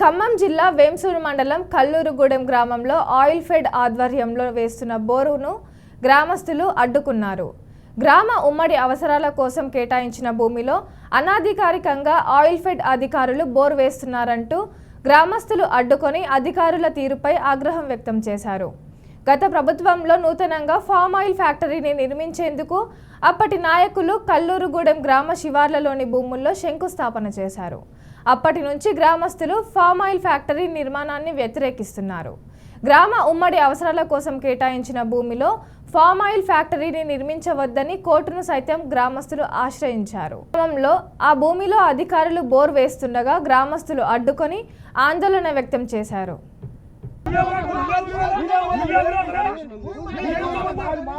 ఖమ్మం జిల్లా వేంసూరు మండలం కల్లూరుగూడెం గ్రామంలో ఆయిల్ ఫెడ్ ఆధ్వర్యంలో వేస్తున్న బోరును గ్రామస్తులు అడ్డుకున్నారు. గ్రామ ఉమ్మడి అవసరాల కోసం కేటాయించిన భూమిలో అనాధికారికంగా ఆయిల్ ఫెడ్ అధికారులు బోర్ వేస్తున్నారంటూ గ్రామస్తులు అడ్డుకొని అధికారుల తీరుపై ఆగ్రహం వ్యక్తం చేశారు. గత ప్రభుత్వంలో నూతనంగా ఫామ్ ఆయిల్ ఫ్యాక్టరీని నిర్మించేందుకు అప్పటి నాయకులు కల్లూరుగూడెం గ్రామ శివార్లలోని భూముల్లో శంకుస్థాపన చేశారు. అప్పటి నుంచి గ్రామస్తులు ఫామ్ ఆయిల్ ఫ్యాక్టరీ నిర్మాణాన్ని వ్యతిరేకిస్తున్నారు. గ్రామ ఉమ్మడి అవసరాల కోసం కేటాయించిన భూమిలో ఫామ్ ఆయిల్ ఫ్యాక్టరీని నిర్మించవద్దని కోర్టును సైతం గ్రామస్తులు ఆశ్రయించారు. క్రమంలో ఆ భూమిలో అధికారులు బోర్ వేస్తుండగా గ్రామస్తులు అడ్డుకొని ఆందోళన వ్యక్తం చేశారు. కాదు అన్ని కలిసి వెళ్ళిపోతాను మీరు అన్నది లేదు బాబు కదా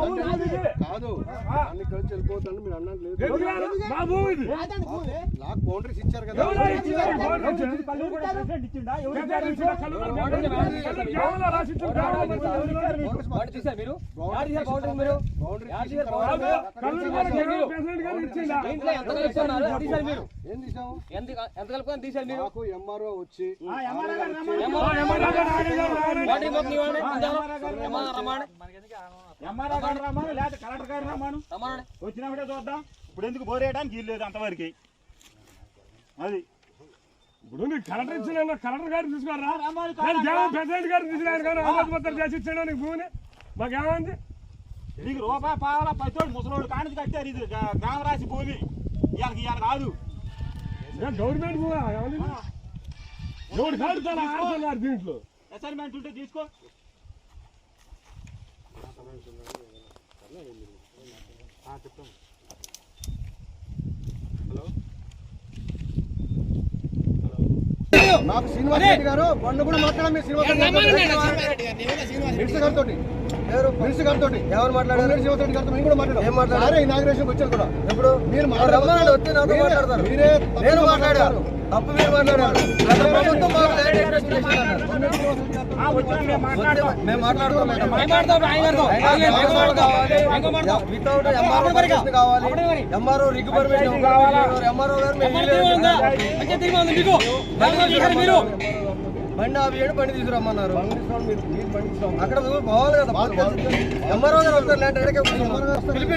ఇచ్చారు? రాసిచ్చిన బౌండరీస్ చూసారు మీరు చేశారు బౌండరీ మీరు బౌండరీస్ ఇచ్చిందా? దీంట్లో ఎంత కలుపుకొని తీశారు మీరు మాకు ఎంఆర్ఓ వచ్చి ఏమో, ఎంఆర్ఓ గారు కలెక్టర్ గారు రమ్మని. వచ్చినప్పుడే చూద్దాం. ఇప్పుడు ఎందుకు బోరేయడానికి వీలు లేదు అంతవరకు. అది. ఇప్పుడు నీకు కలెక్టర్ ఇచ్చిన కలెక్టర్ గారు. తీసుకోరా ప్రెసిడెంట్ గారు తీసుకున్నాను కానీ ఆమోదపత్రం చేసి ఇచ్చాడు నీకు భూమిని. మాకేమైంది? నీకు రూపాయి పావాల పచ్చోడు ముసలోడు కానిది కట్టారు ఇది గ్రా- గ్రామరాశి భూమి. ఇవాళ ఇవాళ కాదు. గవర్నమెంట్ భూమా? ఎవడు కాదు దీంట్లో? అసైన్మెంట్ ఉంటే తీసుకో. నాకు శ్రీనివాస్ రెడ్డి గారు బండ్లు కూడా మాట్లాడాం మీరు శ్రీనివాస్ రెడ్డి గారితో. మినిస్టర్ గారితో ఎవరు మాట్లాడారు? శ్రీనివాస్ రెడ్డి గారితో మేము కూడా మాట్లాడాం ఏం మాట్లాడారు? ఇనాగ్రేషన్ వచ్చారు కూడా. ఎప్పుడు? మీరు రమ్మన్నాడు వచ్చి నాతో మాట్లాడతారు. మీరే నేను మాట్లాడారు తప్పు మీరు మాట్లాడారు. మేము మాట్లాడతాం. మేము మాట్లాడతాం. మేడం. మాట్లాడతాం, ఆయన గారితో. ఆయన గారితో. ఎంఆర్ఓ కావాలి. ఆయన గారితో. వితౌట్ ఎంఆర్ఓ పర్మిషన్ కావాలి. అప్పుడే మరి. ఎంఆర్ఓ రిగ్ పర్మిషన్ కావాలి? ఎంఆర్ఓ గారు బండి ఆపి ఏడు బండి తీసుకురమ్మన్నారు. అక్కడ పోవాలి కదా ఎంఆర్ఓ గారు వస్తారు ఎక్కడికి